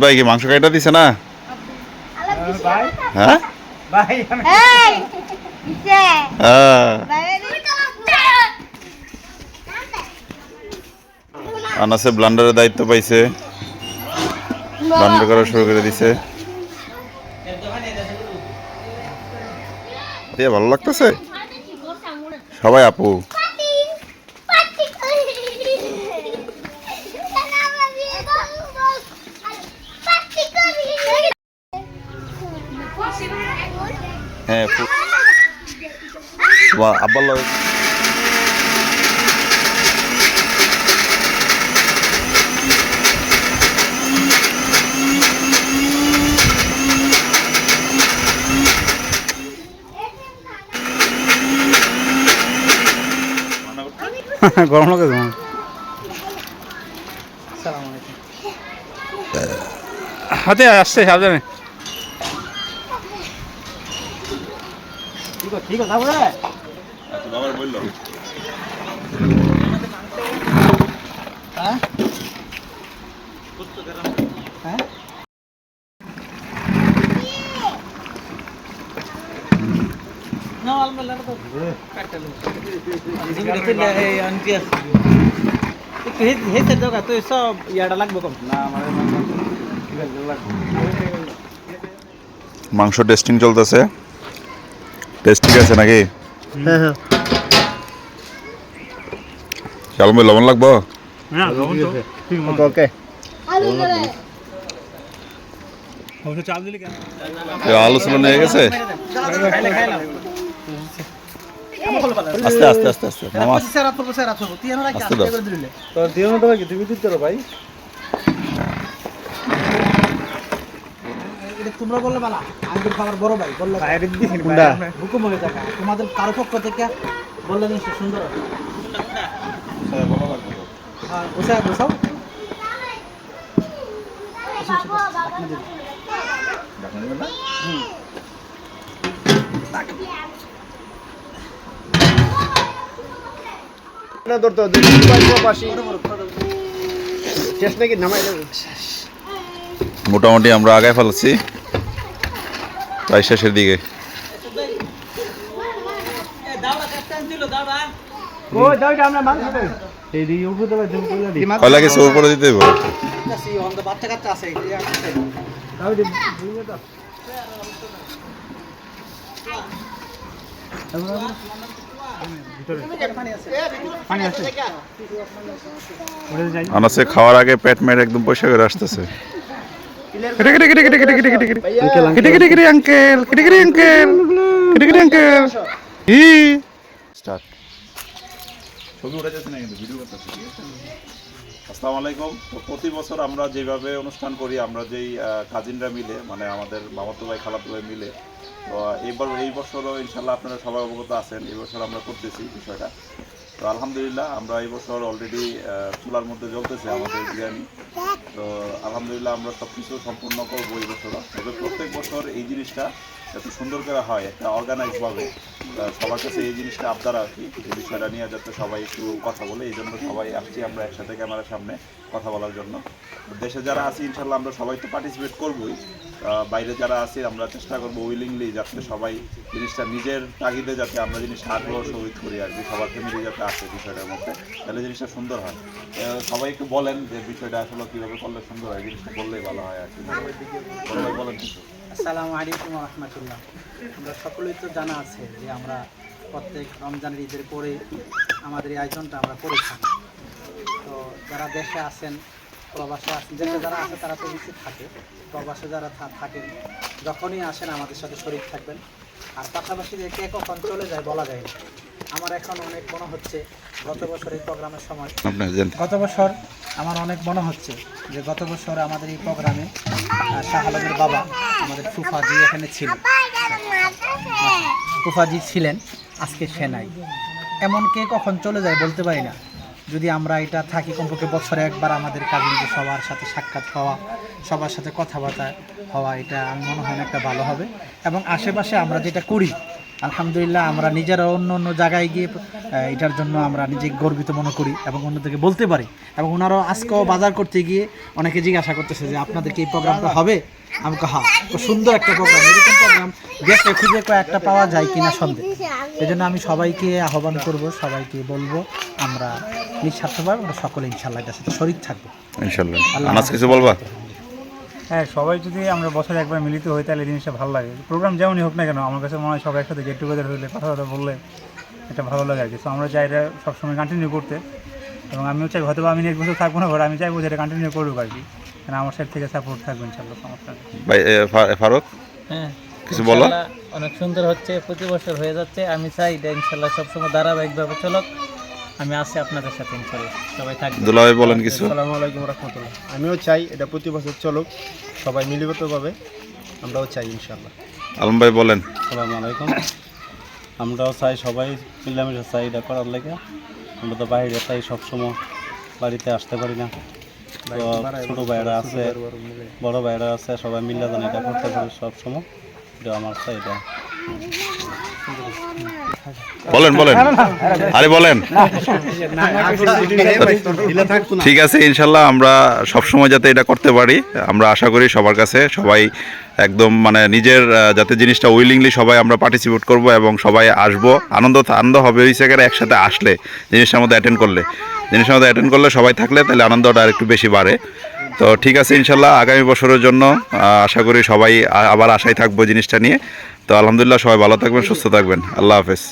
ভাই কি মাংস কাটা দিছে না হ্যাঁ আনাসে ব্লান্ডারের দায়িত্ব পাইছে ব্লান্ডার করা শুরু করে দিছে ভালো লাগতেছে সবাই আপু হ্যাঁ আব্বার লগে গরম লাগে তোমার হাতে আসছে সাবধানে। ঠিক আছে তারপরে? বাবার বলল। হ্যাঁ? হ্যাঁ? সব ইয়াটা লাগবে কম না আমার মাংস টেস্টিং চলতেছে। টেস্ট ঠিক আছে নাকি হ্যাঁ হ্যাঁ লবণ লাগবো ওকে আলু দেবে চাল দিলি কেন এ, নিয়ে গেছে আস্তে আস্তে আস্তে আস্তে আস্তে দাও তোমরা বললে বালা আমি তো খাবার বড় ভাই বললে হুকুম হয়ে থাকা তোমাদের কারও পক্ষ থেকে বললে নিশ্চয় সুন্দর হবে। হ্যাঁ বসে বসাও। না মোটামুটি আমরা আগায় ফেলছি। প্রায় শেষের দিকে। ও দাও এটা আমরা মাংস দেই এই দিকে উপরে দেবে তুমি কইলা দি কয় লাগে সব করে দিতে আঙ্কেল স্টার্ট ছবি উঠে যাচ্ছে না কিন্তু ভিডিও আছে? আসসালামু আলাইকুম। তো প্রতি বছর আমরা যেভাবে অনুষ্ঠান করি আমরা যেই কাজিনরা মিলে মানে আমাদের মামাতো ভাই খালাতো ভাই মিলে তো এইবার এই বছরও ইনশাল্লাহ আপনারা সবাই অবগত আছেন এই বছর আমরা করতেছি বিষয়টা। তো আলহামদুলিল্লাহ আমরা এই বছর অলরেডি চুলার মধ্যে জ্বলতেছে আমাদের বিরিয়ানি। তো আলহামদুলিল্লাহ আমরা সব কিছু সম্পূর্ণ করব এই বছর তবে প্রত্যেক বছর এই জিনিসটা যাতে সুন্দর করে হয়, একটা অর্গানাইজভাবে সবার কাছে এই জিনিসটা আবদার আর কি। এই বিষয়টা নিয়ে যাতে সবাই একটু কথা বলে, এই জন্য সবাই আসছি আমরা একসাথে ক্যামেরার সামনে কথা বলার জন্য। দেশে যারা আছি, ইনশাল্লাহ আমরা সবাই তো পার্টিসিপেট করবোই। বাইরে যারা আছি, আমরা চেষ্টা করব উইলিংলি যাতে সবাই জিনিসটা নিজের তাগিদে যাতে আমরা জিনিসটা আগ্রহ সহিত করি আর কি, সবার ফ্যামিলি যাতে আসে বিষয়টার মধ্যে, তাহলে জিনিসটা সুন্দর হয়। সবাই একটু বলেন যে বিষয়টা আসলে কীভাবে করলে সুন্দর হয়, জিনিসটা বললেই ভালো হয় আর কি। বলেন আসসালামু আলাইকুম রহমতুল্লাহ। আমরা সকলেই তো জানা আছে যে আমরা প্রত্যেক রমজানের ঈদের পরে আমাদের এই আয়োজনটা আমরা করে থাকি। তো যারা দেশে আছেন প্রবাসে দেশে যারা আছে তারা তো বেশি থাকে। প্রবাসে যারা থাকেন যখনই আসেন আমাদের সাথে শরীর থাকবেন। আর পাশাপাশি যে কে কখন চলে যায় বলা যায় না। আমার এখন অনেক মনে হচ্ছে গত বছর এই প্রোগ্রামের সময় গত বছর আমার অনেক মনে হচ্ছে যে গত বছর আমাদের এই প্রোগ্রামে আহ, শাহ আলমের বাবা আমাদের ফুফাজি এখানে ছিল। ফুফাজি ছিলেন আজকে সে নাই। এমন কে কখন চলে যায় বলতে পারি না। যদি আমরা এটা থাকি কমপক্ষে বছরে একবার আমাদের কাজিনদের সবার সাথে সাক্ষাৎ হওয়া, সবার সাথে কথাবার্তা হওয়া, এটা আমি মনে হয় একটা ভালো হবে। এবং আশেপাশে আমরা যেটা করি আলহামদুলিল্লাহ আমরা নিজেরা অন্য অন্য জায়গায় গিয়ে এটার জন্য আমরা নিজে গর্বিত মনে করি এবং অন্যদেরকে বলতে পারি। এবং ওনারাও আজকেও বাজার করতে গিয়ে অনেকে জিজ্ঞাসা করতেছে যে আপনাদেরকে এই প্রোগ্রামটা হবে? আমাকে হ্যাঁ খুব সুন্দর একটা প্রোগ্রাম। এরকম প্রোগ্রাম দেশে খুঁজে একটা পাওয়া যায় কিনা সন্দেহ। এই জন্য আমি সবাইকে আহ্বান করব সবাইকে বলব আমরা নিঃস্বার্থভাবে আমরা সকলে ইনশাল্লাহ এটার সাথে শরীর থাকব। ইনশাল্লাহ কিছু বলবা? হ্যাঁ সবাই যদি আমরা বছরে একবার মিলিত হই তাহলে এই জিনিসটা ভালো লাগে। প্রোগ্রাম যেমনই হোক না কেন আমার কাছে মনে হয় সবাই একসাথে গেট টুগেদার হলে কথা কথা বললে এটা ভালো লাগে আর কি। তো আমরা চাই এটা সবসময় কন্টিনিউ করতে। এবং আমিও চাই হয়তো বা আমি এক বছর থাকব না ঘরে আমি চাইব যে এটা কন্টিনিউ করুক আর কি। কারণ আমার সাইড থেকে সাপোর্ট থাকবে ইনশাল্লাহ সমস্যা ফারুক? হ্যাঁ কিছু বলো? অনেক সুন্দর হচ্ছে প্রতি বছর হয়ে যাচ্ছে। আমি চাই এটা ইনশাল্লাহ সবসময় ধারাবাহিকভাবে চলক। আমি আছি আপনাদের সাথে সবাই থাকবে দুলাভাই বলেন কিছু। আসসালামু আলাইকুম রহমতুল্লাহ। আমিও চাই এটা প্রতি বছর চলুক সবাই মিলিগতভাবে আমরাও চাই ইনশাল্লাহ আলম ভাই বলেন। আসসালামু আলাইকুম। আমরাও চাই সবাই মিলামিশা চাই এটা করার লেগে। আমরা তো বাইরে তাই সবসময় বাড়িতে আসতে পারি না। তো ছোটো ভাইয়েরা আছে বড় ভাইয়েরা আছে সবাই মিলে যেন এটা করতে পারি সবসময়। এটা আমার চাই এটা। বলেন বলেন। আরে বলেন। ঠিক আছে ইনশাল্লাহ আমরা সবসময় যাতে এটা করতে পারি। আমরা আশা করি সবার কাছে সবাই একদম মানে নিজের যাতে জিনিসটা উইলিংলি সবাই আমরা পার্টিসিপেট করব এবং সবাই আসব। আনন্দ আনন্দ হবে ওই জায়গায় একসাথে আসলে জিনিসটার মধ্যে অ্যাটেন্ড করলে। জিনিসটার মধ্যে অ্যাটেন্ড করলে সবাই থাকলে তাহলে আনন্দটা আর একটু বেশি বাড়ে। তো ঠিক আছে ইনশাল্লাহ আগামী বছরের জন্য আশা করি সবাই আবার আশায় থাকব জিনিসটা নিয়ে। তো আলহামদুলিল্লাহ সবাই ভালো থাকবেন, সুস্থ থাকবেন। আল্লাহ হাফেজ।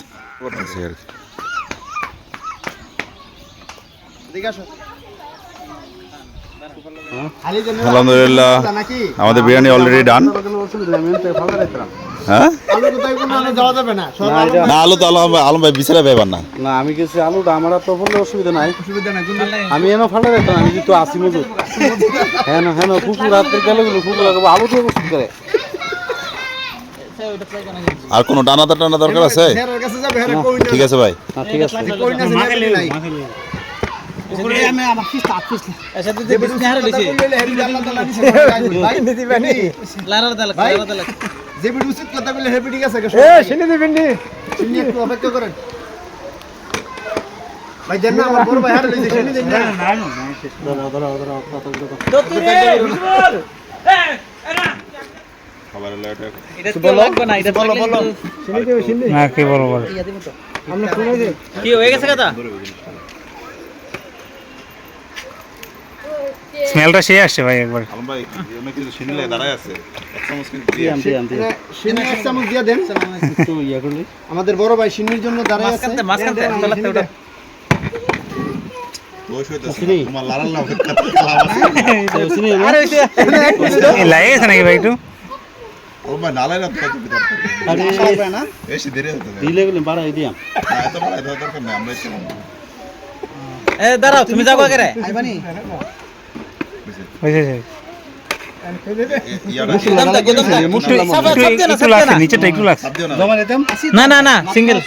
আলহামদুলিল্লাহ, আমাদের বিরিয়ানি অলরেডি ডান হ্যাঁ? আলু আলু আলু তো আলম আলম ভাই পাইবার না। না, আমি আলুটা, আমার তো অসুবিধা নাই। আমি আমি কিন্তু আসি মজুর। হ্যাঁ হ্যাঁ রাত্রে গেলে আলু প্রস্তুত করে। আর কোনো ডানাদার টানা দরকার আছে ঠিক আছে ভাই হ্যাঁ ঠিক আছে কই না সিনারি নাই আমি আমার ফিস তাপ ফিস আচ্ছা তুই যে বিসনি হারে লিছি ভাই দিবেনি লারার দালাক লারার দালাক যে বিট উচিত কথা বলে হেপি আছে এ শুনে এটা লাগবে না এটা বলো বলো। না কি বলো কি হয়ে গেছে কথা? স্মেলটা সেই আসছে ভাই একবার। আলম ভাই এমনি কিছু শুনলে দাঁড়ায় আছে। এক চামচ কিন্তু আনতে আনতে শুনে এক চামচ দিয়া দেন। একটু ইয়া করলি। আমাদের বড় ভাই শিন্নির জন্য দাঁড়ায় আছে। ওটা তোমার আরে লাগে গেছে নাকি ভাই একটু? নালাই না না না এ দাঁড়াও তুমি আগে রে আইবানি সিঙ্গেল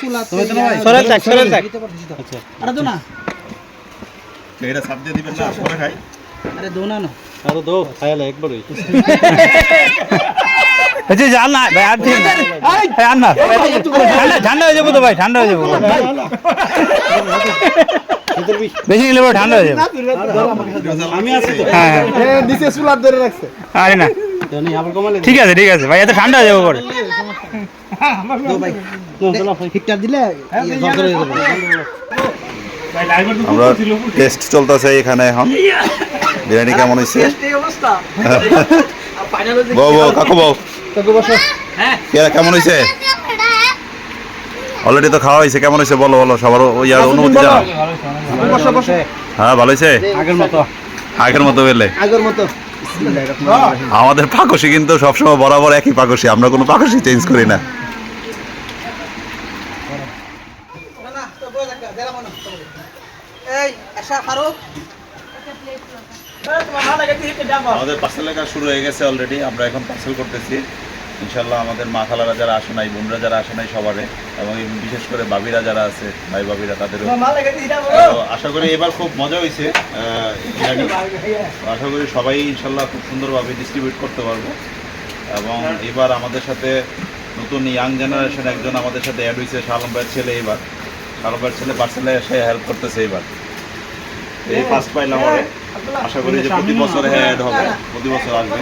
সরেল থাক সরেল থাক আচ্ছা আরে দো না এটা সাপ দিয়ে দিবেন না পরে খাই আরে দো না না আরও দো খায়ালে একবারই আচ্ছা জান না ভাই আর দিন না এই, আর না ঠান্ডা ঠান্ডা হয়ে যাব তো ভাই ঠান্ডা হয়ে যাব বেশি নিলে পরে ঠান্ডা হয়ে যাবে আমি আছি তো হ্যাঁ হ্যাঁ নিচে সুলার ধরে রাখছে আরে না ঠিক আছে ঠিক আছে ভাই এত ঠান্ডা হয়ে যাব পরে ইয়ে হয়ে আমরা টেস্ট চলতেছে এখানে এখন বিরিয়ানি কেমন হয়েছে বউ বউ কাকু বউ কে- কেমন হয়েছে অলরেডি তো খাওয়া হয়েছে কেমন হয়েছে বলো বলো সবার ইয়ার অনুমতি বসো বসো। হ্যাঁ ভালো হয়েছে আগের মতো। আগের মতো বেলে আগের মতো। আমাদের পাকসি কিন্তু সবসময় বরাবর একই পাকসি আমরা কোনো পাকসি চেঞ্জ করি না। এই আশা ফারুক। আমাদের পার্সেল লেখা শুরু হয়ে গেছে অলরেডি আমরা এখন পার্সেল করতেছি। ইনশাল্লাহ আমাদের মা খালারা যারা আসে নাই বোনরা যারা আসে নাই সবারে এবং বিশেষ করে বাবিরা যারা আছে ভাই বাবিরা তাদেরও। আশা করি এবার খুব মজা হয়েছে আশা করি সবাই ইনশাল্লাহ খুব সুন্দরভাবে ডিস্ট্রিবিউট করতে পারব। এবং এবার আমাদের সাথে নতুন ইয়াং জেনারেশন একজন আমাদের সাথে অ্যাড হয়েছে শালম ভাইয়ের ছেলে এবার। শালম ভাইয়ের ছেলে বার্সেলে এসে হেল্প করতেছে এবার। এই ফার্স্ট পাইলাম ওরে আশা করি যে প্রতি বছর হ্যাঁ অ্যাড হবে প্রতি বছর আসবে।